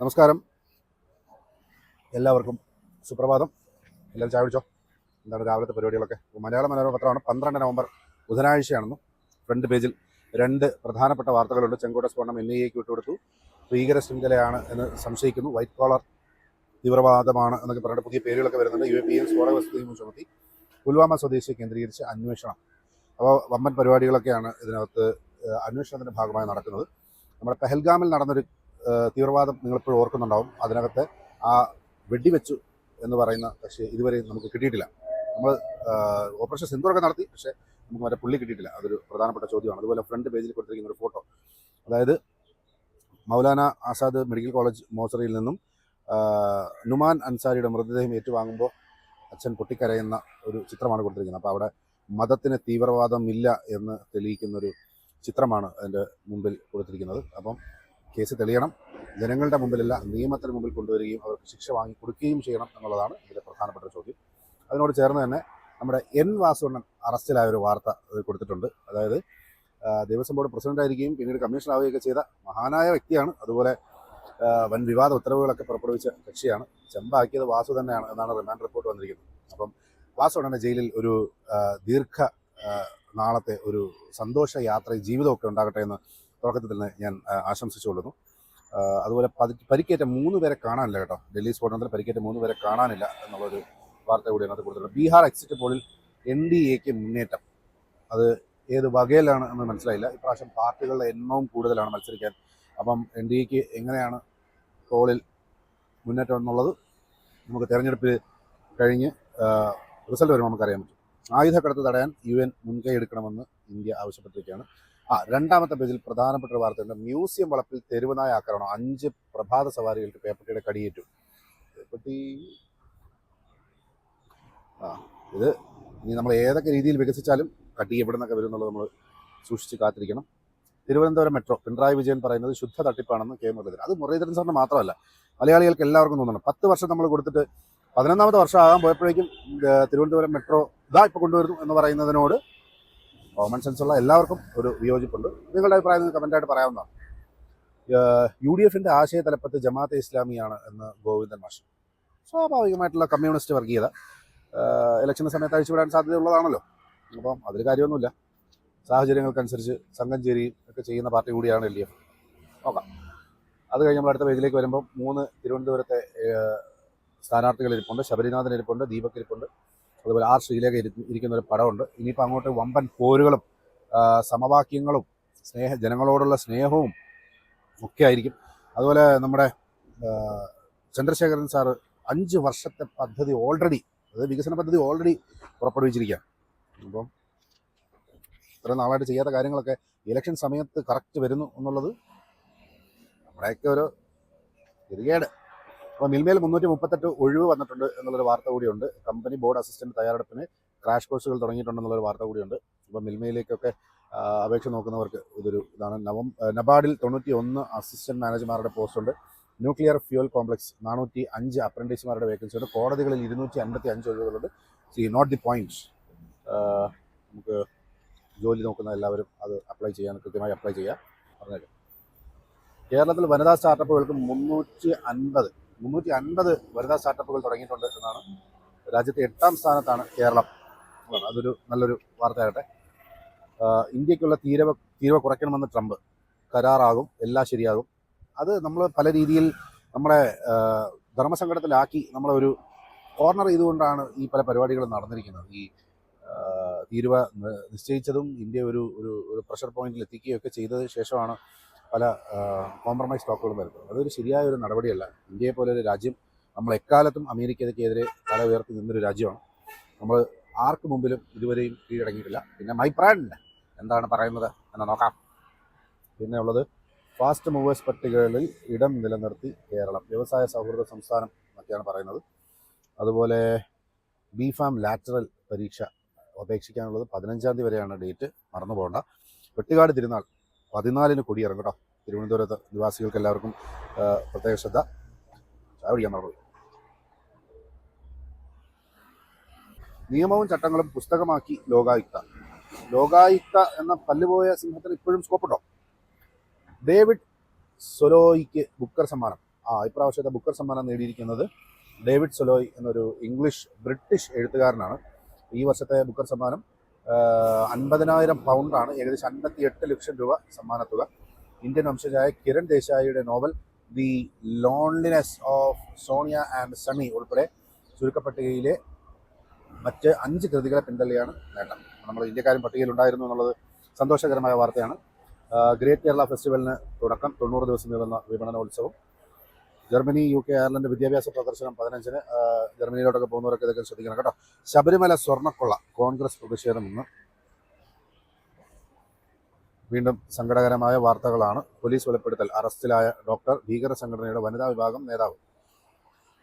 നമസ്കാരം. എല്ലാവർക്കും സുപ്രഭാതം. എല്ലാവരും ചായ കുടിച്ചോ? എന്താണ് രാവിലത്തെ പരിപാടികളൊക്കെ? മലയാള മനോരമ പത്രമാണ്. പന്ത്രണ്ട് നവംബർ ബുധനാഴ്ചയാണെന്നും ഫ്രണ്ട് പേജിൽ രണ്ട് പ്രധാനപ്പെട്ട വാർത്തകളുണ്ട്. ചെങ്കോട്ട സ്ഫോടനം എൻ ഐ എക്ക് വിട്ടുകൊടുത്തു. ഭീകര ശൃംഖലയാണ് എന്ന് സംശയിക്കുന്നു. വൈറ്റ് കോളർ തീവ്രവാദമാണ് എന്നൊക്കെ പറഞ്ഞിട്ട് പുതിയ പേരുകളൊക്കെ വരുന്നുണ്ട്. യു എ പി എൻ സ്ഫോടക വസ്തുതയും ചുമത്തി. പുൽവാമ സ്വദേശിയെ കേന്ദ്രീകരിച്ച് അന്വേഷണം. അപ്പോൾ വമ്പൻ പരിപാടികളൊക്കെയാണ് ഇതിനകത്ത് അന്വേഷണത്തിന്റെ ഭാഗമായി നടക്കുന്നത്. നമ്മുടെ പെഹൽഗാമിൽ നടന്നൊരു തീവ്രവാദം നിങ്ങളിപ്പോഴും ഓർക്കുന്നുണ്ടാവും. അതിനകത്ത് ആ വെടിവെച്ചു എന്ന് പറയുന്ന പക്ഷേ ഇതുവരെ നമുക്ക് കിട്ടിയിട്ടില്ല. നമ്മൾ ഓപ്പറേഷൻ സിന്ധുറൊക്കെ നടത്തി പക്ഷേ നമുക്ക് വരെ പുള്ളി കിട്ടിയിട്ടില്ല. അതൊരു പ്രധാനപ്പെട്ട ചോദ്യമാണ്. അതുപോലെ ഫ്രണ്ട് പേജിൽ കൊടുത്തിരിക്കുന്ന ഒരു ഫോട്ടോ. അതായത് മൗലാന ആസാദ് മെഡിക്കൽ കോളേജ് മോസറിയിൽ നിന്നും നുമാൻ അൻസാരിയുടെ മൃതദേഹം ഏറ്റുവാങ്ങുമ്പോൾ അച്ഛൻ പൊട്ടിക്കരയുന്ന ഒരു ചിത്രമാണ് കൊടുത്തിരിക്കുന്നത്. അപ്പോൾ അവിടെ മതത്തിന് തീവ്രവാദമില്ല എന്ന് തെളിയിക്കുന്നൊരു ചിത്രമാണ് അതിന്റെ മുമ്പിൽ കൊടുത്തിരിക്കുന്നത്. അപ്പം കേസ് തെളിയണം. ജനങ്ങളുടെ മുമ്പിലല്ല നിയമത്തിന് മുമ്പിൽ കൊണ്ടുവരികയും അവർക്ക് ശിക്ഷ വാങ്ങി കൊടുക്കുകയും ചെയ്യണം എന്നുള്ളതാണ് ഇതിലെ പ്രധാനപ്പെട്ട ചോദ്യം. അതിനോട് ചേർന്ന് തന്നെ നമ്മുടെ എൻ വാസുണ്ണൻ അറസ്റ്റിലായ ഒരു വാർത്ത കൊടുത്തിട്ടുണ്ട്. അതായത് ദേവസ്വം ബോർഡ് പ്രസിഡന്റ് ആയിരിക്കുകയും പിന്നീട് കമ്മീഷൻ ആവുകയൊക്കെ ചെയ്ത മഹാനായ വ്യക്തിയാണ്. അതുപോലെ വൻ വിവാദ ഉത്തരവുകളൊക്കെ പുറപ്പെടുവിച്ച കക്ഷിയാണ്. ചെമ്പാക്കിയത് വാസു തന്നെയാണ് എന്നാണ് റിമാൻഡ് റിപ്പോർട്ട് വന്നിരിക്കുന്നത്. അപ്പം വാസു ജയിലിൽ ഒരു ദീർഘ നാളത്തെ ഒരു സന്തോഷ യാത്ര ജീവിതമൊക്കെ ഉണ്ടാകട്ടെ എന്ന് തുടക്കത്തിൽ തന്നെ ഞാൻ ആശംസിച്ചുകൊള്ളുന്നു. അതുപോലെ പരിക്കേറ്റ മൂന്ന് പേരെ കാണാനില്ല കേട്ടോ. ഡൽഹി സ്ഫോടനത്തിൽ പരിക്കേറ്റ മൂന്ന് പേരെ കാണാനില്ല എന്നുള്ളൊരു വാർത്ത കൂടി അതിനകത്ത് കൊടുത്തിട്ടുണ്ട് ബീഹാർ എക്സിറ്റ് പോളിൽ എൻ ഡി എക്ക് മുന്നേറ്റം. അത് ഏത് വകയിലാണ് എന്ന് മനസ്സിലായില്ല. ഇപ്രാവശ്യം പാർട്ടികളുടെ എണ്ണവും കൂടുതലാണ് മത്സരിക്കാൻ. അപ്പം എൻ ഡി എക്ക് എങ്ങനെയാണ് പോളിൽ മുന്നേറ്റം എന്നുള്ളത് നമുക്ക് തെരഞ്ഞെടുപ്പിൽ കഴിഞ്ഞ് റിസൾട്ട് വരുമ്പോൾ നമുക്കറിയാൻ പറ്റും. ആയുധക്കടത്ത് തടയാൻ യു എൻ മുൻകൈ എടുക്കണമെന്ന് ഇന്ത്യ ആവശ്യപ്പെട്ടിരിക്കുകയാണ്. ആ രണ്ടാമത്തെ പേജിൽ പ്രധാനപ്പെട്ട ഒരു വാർത്തയുണ്ട് മ്യൂസിയം വളപ്പിൽ തെരുവനായ ആക്രമണം. അഞ്ച് പ്രഭാത സവാരികൾക്ക് പേപ്പട്ടിയുടെ കടിയേറ്റു. പേപ്പട്ടി. ആ ഇത് ഇനി നമ്മൾ ഏതൊക്കെ രീതിയിൽ വികസിച്ചാലും കടി എവിടെ നിന്നൊക്കെ വരും എന്നുള്ളത് നമ്മൾ സൂക്ഷിച്ച് കാത്തിരിക്കണം. തിരുവനന്തപുരം മെട്രോ പിണറായി വിജയൻ പറയുന്നത് ശുദ്ധ തട്ടിപ്പാണെന്ന് കെ. മുരളീധരൻ. അത് മുരളീധരൻ സാറിന് മാത്രമല്ല മലയാളികൾക്ക് എല്ലാവർക്കും തോന്നണം പത്ത് വർഷം നമ്മൾ കൊടുത്തിട്ട് പതിനൊന്നാമത്തെ വർഷം ആകാൻ പോയപ്പോഴേക്കും തിരുവനന്തപുരം മെട്രോ ഇതാ ഇപ്പോൾ കൊണ്ടുവരുന്നു എന്ന് പറയുന്നതിനോട് കോമൺ ഉള്ള എല്ലാവർക്കും ഒരു വിയോജിപ്പുണ്ട്. നിങ്ങളുടെ അഭിപ്രായം കമന്റായിട്ട് പറയാവുന്നതാണ്. യു ഡി എഫിന്റെ ആശയ തലപ്പത്ത് ജമാഅത്തെ ഇസ്ലാമിയാണ് എന്ന് ഗോവിന്ദൻ മാഷ്. സ്വാഭാവികമായിട്ടുള്ള കമ്മ്യൂണിസ്റ്റ് വർഗീയത. ഇലക്ഷന് സമയത്ത് അഴിച്ചുവിടാൻ സാധ്യതയുള്ളതാണല്ലോ. അപ്പം അതിൽ കാര്യമൊന്നുമില്ല. സാഹചര്യങ്ങൾക്കനുസരിച്ച് സംഘം ചേരുകയും ഒക്കെ ചെയ്യുന്ന പാർട്ടി കൂടിയാണ് എൽ ഡി എഫ്. നോക്കാം. അത് കഴിഞ്ഞ് നമ്മൾ അടുത്ത പേജിലേക്ക് വരുമ്പോൾ മൂന്ന് തിരുവനന്തപുരത്തെ സ്ഥാനാർത്ഥികൾ ഇരിപ്പുണ്ട്. ശബരിനാഥൻ ഇരിപ്പുണ്ട്. ദീപക് ഇരിപ്പുണ്ട്. അതുപോലെ ആർ ശ്രീലേഖ ഇരിക്കുന്ന ഒരു പടമുണ്ട്. ഇനിയിപ്പോൾ അങ്ങോട്ട് വമ്പൻ പോരുകളും സമവാക്യങ്ങളും സ്നേഹ ജനങ്ങളോടുള്ള സ്നേഹവും ഒക്കെ ആയിരിക്കും. അതുപോലെ നമ്മുടെ ചന്ദ്രശേഖരൻ സാറ് അഞ്ച് വർഷത്തെ പദ്ധതി ഓൾറെഡി അതായത് വികസന പദ്ധതി ഓൾറെഡി പുറപ്പെടുവിച്ചിരിക്കുകയാണ്. അപ്പം ഇത്ര നാളായിട്ട് ചെയ്യാത്ത കാര്യങ്ങളൊക്കെ ഇലക്ഷൻ സമയത്ത് കറക്റ്റ് വരുന്നു എന്നുള്ളത് നമ്മുടെയൊക്കെ ഒരു ഗതികേട്. അപ്പോൾ മിൽമേൽ മുന്നൂറ്റി മുപ്പത്തെട്ട് ഒഴിവ് വന്നിട്ടുണ്ട് എന്നുള്ളൊരു വാർത്ത കൂടിയുണ്ട്. കമ്പനി ബോർഡ് അസിസ്റ്റന്റ് തയ്യാറെടുപ്പിന് ക്രാഷ് കോഴ്സുകൾ തുടങ്ങിയിട്ടുണ്ടെന്നുള്ളൊരു വാർത്ത കൂടിയുണ്ട്. അപ്പോൾ മിൽമയിലേക്കൊക്കെ അപേക്ഷ നോക്കുന്നവർക്ക് ഇതൊരു ഇതാണ്. നവം നബാർഡിൽ തൊണ്ണൂറ്റി ഒന്ന് അസിസ്റ്റന്റ് മാനേജർമാരുടെ പോസ്റ്റ് ഉണ്ട് ന്യൂക്ലിയർ ഫ്യൂൽ കോംപ്ലക്സ് നാനൂറ്റി അഞ്ച് അപ്രന്റീസുമാരുടെ വേക്കൻസി ഉണ്ട് കോടതികളിൽ ഇരുന്നൂറ്റി അൻപത്തി അഞ്ച് ഒഴിവുകളുണ്ട്. See note the point. നമുക്ക് ജോലി നോക്കുന്ന എല്ലാവരും അത് അപ്ലൈ ചെയ്യാൻ കൃത്യമായി അപ്ലൈ ചെയ്യാം. പറഞ്ഞേക്കാം. കേരളത്തിൽ വനിതാ സ്റ്റാർട്ടപ്പുകൾക്ക് മുന്നൂറ്റി അൻപത് മുന്നൂറ്റി അൻപത് വനിതാ സ്റ്റാർട്ടപ്പുകൾ തുടങ്ങിയിട്ടുണ്ട് എന്നാണ് രാജ്യത്തെ എട്ടാം സ്ഥാനത്താണ് കേരളം. അതൊരു നല്ലൊരു വാർത്തയാകട്ടെ. ഇന്ത്യക്കുള്ള തീരവ തീരവ കുറയ്ക്കണമെന്ന് ട്രംപ് കരാറാകും എല്ലാം ശരിയാകും. അത് നമ്മൾ പല രീതിയിൽ നമ്മളെ ധർമ്മസങ്കടത്തിലാക്കി നമ്മളെ ഒരു കോർണർ ചെയ്തുകൊണ്ടാണ് ഈ പല പരിപാടികളും നടന്നിരിക്കുന്നത്. ഈ തീരുവ നിശ്ചയിച്ചതും ഇന്ത്യ ഒരു ഒരു പ്രഷർ പോയിന്റിൽ എത്തിക്കുകയൊക്കെ ചെയ്തതിന് ശേഷമാണ് പല കോംപ്രമൈസ് ടോക്കുകളും വരുന്നത് അതൊരു ശരിയായ ഒരു നടപടിയല്ല. ഇന്ത്യയെ പോലെ ഒരു രാജ്യം നമ്മൾ എക്കാലത്തും അമേരിക്കയ്ക്കെതിരെ തല ഉയർത്തി നിന്നൊരു രാജ്യമാണ്. നമ്മൾ ആർക്ക് മുമ്പിലും ഇതുവരെയും കീഴടങ്ങിയിട്ടില്ല. പിന്നെ മൈ പ്രാൻഡ് എന്താണ് പറയുന്നത് എന്ന് നോക്കാം. പിന്നെ ഉള്ളത് ഫാസ്റ്റ് മൂവേഴ്സ് പട്ടികകളിൽ ഇടം നിലനിർത്തി കേരളം. വ്യവസായ സൗഹൃദ സംസ്ഥാനം എന്നൊക്കെയാണ് പറയുന്നത്. അതുപോലെ ബി ഫാം ലാറ്ററൽ പരീക്ഷ അപേക്ഷിക്കാനുള്ളത് പതിനഞ്ചാം തീയതി വരെയാണ് ഡേറ്റ്. മറന്നു പോകേണ്ട വെട്ടുകാട് തിരുനാൾ പതിനാലിന് കൊടിയിറങ്ങും കേട്ടോ. തിരുവനന്തപുരത്ത് നിവാസികൾക്ക് എല്ലാവർക്കും പ്രത്യേക ശ്രദ്ധ. ചായ കുടിക്കാൻ മറന്നു നിയമവും ചട്ടങ്ങളും പുസ്തകമാക്കി ലോകായുക്ത. ലോകായുക്ത എന്ന പല്ലുപോയ സിംഹത്തിന് ഇപ്പോഴും സ്കോപ്പുണ്ടോ ഡേവിഡ് സൊലോയിക്ക് ബുക്കർ സമ്മാനം. ആ ഇപ്രാവശ്യത്തെ ബുക്കർ സമ്മാനം നേടിയിരിക്കുന്നത് ഡേവിഡ് സൊലോയ് എന്നൊരു ഇംഗ്ലീഷ് ബ്രിട്ടീഷ് എഴുത്തുകാരനാണ്. ഈ വർഷത്തെ ബുക്കർ സമ്മാനം അൻപതിനായിരം പൗണ്ടാണ് ഏകദേശം അൻപത്തി എട്ട് ലക്ഷം രൂപ സമ്മാനത്തുക. ഇന്ത്യൻ വംശജായ Kiran ദേശായിയുടെ novel the loneliness of Sonia and Sunny ഉൾപ്പെടെ ചുരുക്കപ്പട്ടികയിലെ മറ്റ് അഞ്ച് കൃതികളെ പിന്തള്ളിയാണ് നേട്ടം നമ്മൾ ഇന്ത്യക്കാരും പട്ടികയിൽ ഉണ്ടായിരുന്നു എന്നുള്ളത് സന്തോഷകരമായ വാർത്തയാണ്. ഗ്രേറ്റ് കേരള ഫെസ്റ്റിവലിന് തുടക്കം തൊണ്ണൂറ് ദിവസം നീളുന്ന വിപണനോത്സവം. ജർമ്മനി യു കെ അയർലൻഡ് വിദ്യാഭ്യാസ പ്രദർശനം പതിനഞ്ചിന് ജർമ്മനിയിലോട്ടൊക്കെ പോകുന്നവരൊക്കെ ഇതൊക്കെ ശ്രദ്ധിക്കണം കേട്ടോ. ശബരിമല സ്വർണക്കൊള്ള കോൺഗ്രസ് പ്രതിഷേധം ഇന്ന്. വീണ്ടും സങ്കടകരമായ വാർത്തകളാണ്. പോലീസ് വെളിപ്പെടുത്തൽ അറസ്റ്റിലായ ഡോക്ടർ ഭീകര സംഘടനയുടെ വനിതാ വിഭാഗം നേതാവ്.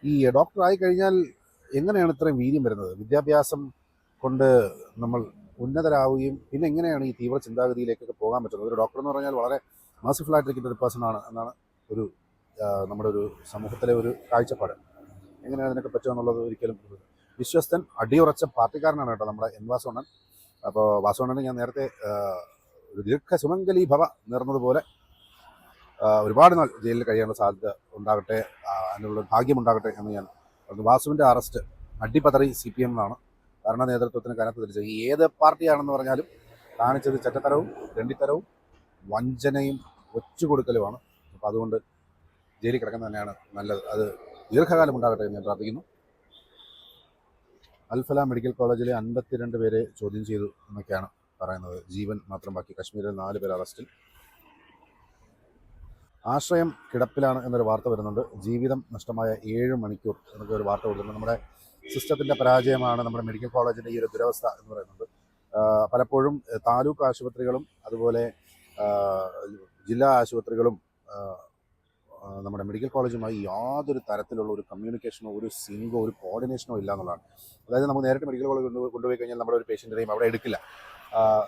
ഈ ഡോക്ടർ ആയി കഴിഞ്ഞാൽ എങ്ങനെയാണ് ഇത്രയും വീര്യം വരുന്നത്? വിദ്യാഭ്യാസം കൊണ്ട് നമ്മൾ ഉന്നതരാവുകയും പിന്നെ എങ്ങനെയാണ് ഈ തീവ്ര ചിന്താഗതിയിലേക്കൊക്കെ പോകാൻ പറ്റുന്നത്? ഒരു ഡോക്ടർ എന്ന് പറഞ്ഞാൽ വളരെ മാസിഫുൾ ആയിട്ടിരിക്കുന്ന ഒരു പേഴ്സൺ ആണ് എന്നാണ് ഒരു നമ്മുടെ ഒരു സമൂഹത്തിലെ ഒരു കാഴ്ചപ്പാട്. എങ്ങനെയാണ് അതിനൊക്കെ പറ്റുക എന്നുള്ളത് ഒരിക്കലും ഒരു വിശ്വസ്തൻ അടിയുറച്ച പാർട്ടിക്കാരനാണ് കേട്ടോ നമ്മുടെ എൻ വാസവണ്ണൻ. അപ്പോൾ വാസോണന് ഞാൻ നേരത്തെ ഒരു ദീർഘ സുമംഗലി ഭവ നേർന്നതുപോലെ ഒരുപാട് നാൾ ജയിലിൽ കഴിയാനുള്ള സാധ്യത ഉണ്ടാകട്ടെ അതിനുള്ള ഭാഗ്യമുണ്ടാകട്ടെ എന്ന് ഞാൻ പറഞ്ഞു. വാസുവിന്റെ അറസ്റ്റ് അടിപ്പതറി സി പി എമ്മിലാണ് ഭരണ നേതൃത്വത്തിന് കനത്ത് തിരിച്ചത് ഏത് പാർട്ടിയാണെന്ന് പറഞ്ഞാലും കാണിച്ചത് ചെറ്റത്തരവും രണ്ടിത്തരവും വഞ്ചനയും ഒച്ചുകൊടുക്കലുമാണ്. അപ്പോൾ അതുകൊണ്ട് ജയിലിൽ കിടക്കുന്നത് തന്നെയാണ് നല്ലത്. അത് ദീർഘകാലം ഉണ്ടാകട്ടെ എന്ന് ഞാൻ പ്രാർത്ഥിക്കുന്നു. അൽഫല മെഡിക്കൽ കോളേജിലെ അൻപത്തിരണ്ട് പേരെ ചോദ്യം ചെയ്തു എന്നൊക്കെയാണ് പറയുന്നത്. ജീവൻ മാത്രം ബാക്കി. കശ്മീരിൽ നാല് പേർ അറസ്റ്റിൽ. ആശ്രയം കിടപ്പിലാണ് എന്നൊരു വാർത്ത വരുന്നുണ്ട്. ജീവിതം നഷ്ടമായ ഏഴ് മണിക്കൂർ എന്നൊക്കെ ഒരു വാർത്ത കൊടുക്കുന്നുണ്ട് നമ്മുടെ സിസ്റ്റത്തിന്റെ പരാജയമാണ് നമ്മുടെ മെഡിക്കൽ കോളേജിന്റെ ഈ ഒരു ദുരവസ്ഥ എന്ന് പറയുന്നത്. പലപ്പോഴും താലൂക്ക് ആശുപത്രികളും അതുപോലെ ജില്ലാ ആശുപത്രികളും നമ്മുടെ മെഡിക്കൽ കോളേജുമായി യാതൊരു തരത്തിലുള്ള ഒരു കമ്മ്യൂണിക്കേഷനോ ഒരു സിങ്കോ ഒരു കോർഡിനേഷനോ ഇല്ല എന്നുള്ളതാണ് അതായത് നമുക്ക് നേരിട്ട് മെഡിക്കൽ കോളേജ് കൊണ്ട് കൊണ്ടുപോയി കഴിഞ്ഞാൽ നമ്മുടെ ഒരു പേഷ്യന്റിനെയും അവിടെ എടുക്കില്ല.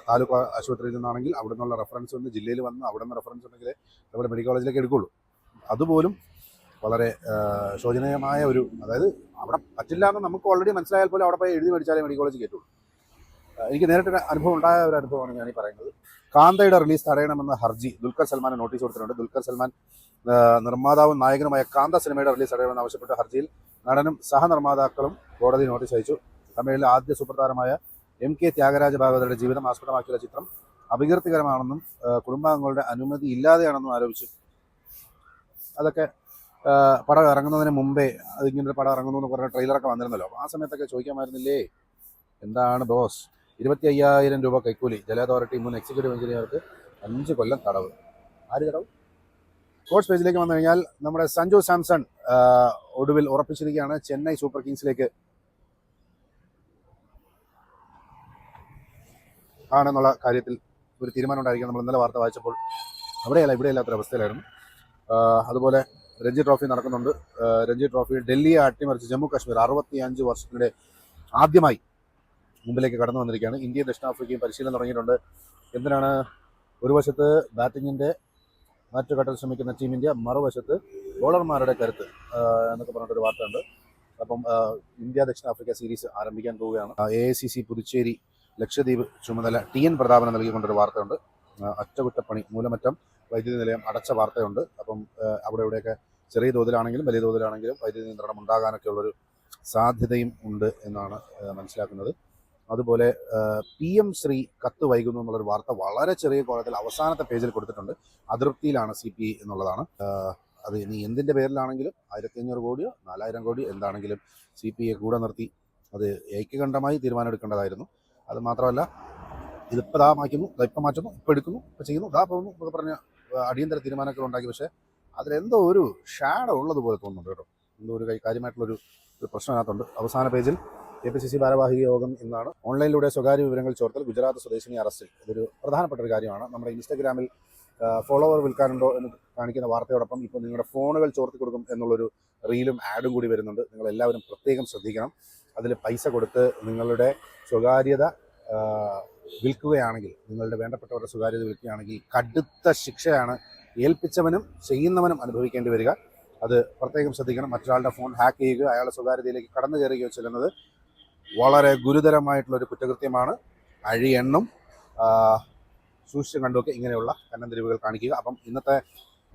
താലൂക്ക് ആശുപത്രിയിൽ നിന്നാണെങ്കിൽ അവിടെ നിന്നുള്ള റെഫറൻസ് വന്ന് ജില്ലയിൽ വന്ന് അവിടെ നിന്ന് റെഫറൻസ് ഉണ്ടെങ്കിൽ നമ്മുടെ മെഡിക്കൽ കോളേജിലേക്ക് എടുക്കുള്ളൂ. അതുപോലും വളരെ ശോചനീയമായ ഒരു അതായത് അവിടെ പറ്റില്ല എന്ന് നമുക്ക് ഓൾറെഡി മനസ്സിലായാൽ പോലും അവിടെ പോയി എഴുതി മേടിച്ചാലേ മെഡിക്കൽ കോളേജ് കേട്ടുള്ളൂ എനിക്ക് നേരിട്ടൊരു അനുഭവം ഉണ്ടായ ഒരു അനുഭവമാണ് ഞാൻ ഈ പറയുന്നത്. കാന്തയുടെ റിലീസ് തടയണമെന്ന ഹർജി ദുൽഖർ സൽമാനെ നോട്ടീസ് കൊടുത്തിട്ടുണ്ട്. ദുൽഖർ സൽമാൻ നിർമ്മാതാവും നായകനുമായ കാന്ത സിനിമയുടെ റിലീസ് തടയണമെന്ന് ആവശ്യപ്പെട്ട ഹർജിയിൽ നടനും സഹനിർമ്മാതാക്കളും കോടതി നോട്ടീസ് അയച്ചു. തമിഴിലെ ആദ്യ സൂപ്പർതാരമായ എം കെ ത്യാഗരാജ ഭാഗവതരുടെ ജീവിതം ആസ്പദമാക്കിയുള്ള ചിത്രം അപകീർത്തികരമാണെന്നും കുടുംബാംഗങ്ങളുടെ അനുമതി ഇല്ലാതെയാണെന്നും ആരോപിച്ചു അതൊക്കെ പടം ഇറങ്ങുന്നതിന് മുമ്പേ അതിങ്ങനെ പടം ഇറങ്ങുന്നു എന്ന് പറഞ്ഞ ട്രെയിലറൊക്കെ വന്നിരുന്നല്ലോ. ആ സമയത്തൊക്കെ ചോദിക്കാമായിരുന്നില്ലേ? എന്താണ് ബോസ്? ഇരുപത്തി അയ്യായിരം രൂപ കൈക്കൂലി. ജല അതോറിറ്റി മുൻ എക്സിക്യൂട്ടീവ് എഞ്ചിനീയർക്ക് അഞ്ച് കൊല്ലം തടവ്. ആര് തടവ്? സ്പോർട്സ് പേജിലേക്ക് വന്നു കഴിഞ്ഞാൽ നമ്മുടെ സഞ്ജു സാംസൺ ഒടുവിൽ ഉറപ്പിച്ചിരിക്കുകയാണ് ചെന്നൈ സൂപ്പർ കിങ്സിലേക്ക്. ആണെന്നുള്ള കാര്യത്തിൽ ഒരു തീരുമാനം ഉണ്ടായിരിക്കും നമ്മൾ ഇന്നലെ വാർത്ത വായിച്ചപ്പോൾ. അവിടെയല്ല ഇവിടെയല്ലാത്തൊരു അവസ്ഥയിലായിരുന്നു. അതുപോലെ രഞ്ജി ട്രോഫി നടക്കുന്നുണ്ട്. രഞ്ജി ട്രോഫി ഡൽഹിയെ അട്ടിമറിച്ച് ജമ്മു കാശ്മീർ അറുപത്തി അഞ്ച് വർഷത്തിനിടെ ആദ്യമായി മുമ്പിലേക്ക് കടന്നു വന്നിരിക്കുകയാണ്. ഇന്ത്യയും ദക്ഷിണാഫ്രിക്കയും പരിശീലനം തുടങ്ങിയിട്ടുണ്ട്. എന്തിനാണ് ഒരു വശത്ത് ബാറ്റിങ്ങിന്റെ മാറ്റുകെട്ടാൻ ശ്രമിക്കുന്ന ടീം ഇന്ത്യ മറുവശത്ത് ബോളർമാരുടെ കരുത്ത് എന്നൊക്കെ പറഞ്ഞിട്ടൊരു വാർത്തയുണ്ട്. അപ്പം ഇന്ത്യ ദക്ഷിണാഫ്രിക്ക സീരീസ് ആരംഭിക്കാൻ പോവുകയാണ്. A I C C Puducherry Lakshadweep ചുമതല ടി എൻ പ്രതാപനം നൽകിക്കൊണ്ടൊരു വാർത്തയുണ്ട്. അറ്റകുറ്റപ്പണി മൂലമറ്റം വൈദ്യുതി നിലയം അടച്ച വാർത്തയുണ്ട്. അപ്പം അവിടെ ഇവിടെയൊക്കെ ചെറിയ തോതിലാണെങ്കിലും വലിയ തോതിലാണെങ്കിലും വൈദ്യുതി നിയന്ത്രണം ഉണ്ടാകാനൊക്കെ ഉള്ളൊരു സാധ്യതയും ഉണ്ട് എന്നാണ് മനസ്സിലാക്കുന്നത്. അതുപോലെ പി എം ശ്രീ കത്ത് വൈകുന്നു എന്നുള്ളൊരു വാർത്ത വളരെ ചെറിയ കോളത്തിൽ അവസാനത്തെ പേജിൽ കൊടുത്തിട്ടുണ്ട്. അതൃപ്തിയിലാണ് സി പി എന്നുള്ളതാണ്. അത് ഇനി എന്തിന്റെ പേരിലാണെങ്കിലും ആയിരത്തി അഞ്ഞൂറ് കോടിയോ നാലായിരം കോടിയോ എന്താണെങ്കിലും സി പി ഐ കൂടെ നിർത്തി അത് ഏകകണ്ഠമായി തീരുമാനമെടുക്കേണ്ടതായിരുന്നു. അത് മാത്രമല്ല ഇതിപ്പോൾ ദാ മാറ്റുന്നു ഇപ്പം മാറ്റുന്നു ഇപ്പം എടുക്കുന്നു ഇപ്പം ചെയ്യുന്നു ദാ പോകുന്നു എന്നൊക്കെ പറഞ്ഞ അടിയന്തര തീരുമാനങ്ങൾ ഉണ്ടാക്കി. പക്ഷേ അതിലെന്തോ ഒരു ഷാഡോ ഉള്ളതുപോലെ തോന്നുന്നുണ്ട് കേട്ടോ. എന്തോ ഒരു കാര്യമായിട്ടുള്ളൊരു പ്രശ്നം അതിനകത്തുണ്ട് അവസാന പേജിൽ കെ പി സി സി ഭാരവാഹിക യോഗം ഇന്നാണ്. ഓൺലൈനിലൂടെ സ്വകാര്യ വിവരങ്ങൾ ചോർത്തൽ ഗുജറാത്ത് സ്വദേശിനി അറസ്റ്റിൽ. ഇതൊരു പ്രധാനപ്പെട്ട ഒരു കാര്യമാണ്. നമ്മുടെ ഇൻസ്റ്റഗ്രാമിൽ ഫോളോവർ വിൽക്കാനുണ്ടോ എന്ന് കാണിക്കുന്ന വാർത്തയോടൊപ്പം ഇപ്പോൾ നിങ്ങളുടെ ഫോണുകൾ ചോർത്തി കൊടുക്കും എന്നുള്ളൊരു റീലും ആഡും കൂടി വരുന്നുണ്ട്. നിങ്ങൾ എല്ലാവരും പ്രത്യേകം ശ്രദ്ധിക്കണം. അതിൽ പൈസ കൊടുത്ത് നിങ്ങളുടെ സ്വകാര്യത വിൽക്കുകയാണെങ്കിൽ നിങ്ങളുടെ വേണ്ടപ്പെട്ടവരുടെ സ്വകാര്യത വിൽക്കുകയാണെങ്കിൽ കടുത്ത ശിക്ഷയാണ് ഏൽപ്പിച്ചവനും ചെയ്യുന്നവനും അനുഭവിക്കേണ്ടി വരിക. അത് പ്രത്യേകം ശ്രദ്ധിക്കണം. മറ്റൊരാളുടെ ഫോൺ ഹാക്ക് ചെയ്യുകയോ അയാളുടെ സ്വകാര്യതയിലേക്ക് കടന്നു കയറുകയോ ചെയ്യുന്നത് വളരെ ഗുരുതരമായിട്ടുള്ള ഒരു കുറ്റകൃത്യമാണ് അഴിയെണ്ണും സൂക്ഷിച്ചും കണ്ടുമൊക്കെ ഇങ്ങനെയുള്ള കന്നന്തിരിവുകൾ കാണിക്കുക. അപ്പം ഇന്നത്തെ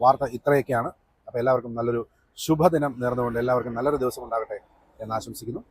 വാർത്ത ഇത്രയൊക്കെയാണ്. അപ്പോൾ എല്ലാവർക്കും നല്ലൊരു ശുഭദിനം നേർന്നുകൊണ്ട് എല്ലാവർക്കും നല്ലൊരു ദിവസം ഉണ്ടാകട്ടെ എന്ന് ആശംസിക്കുന്നു.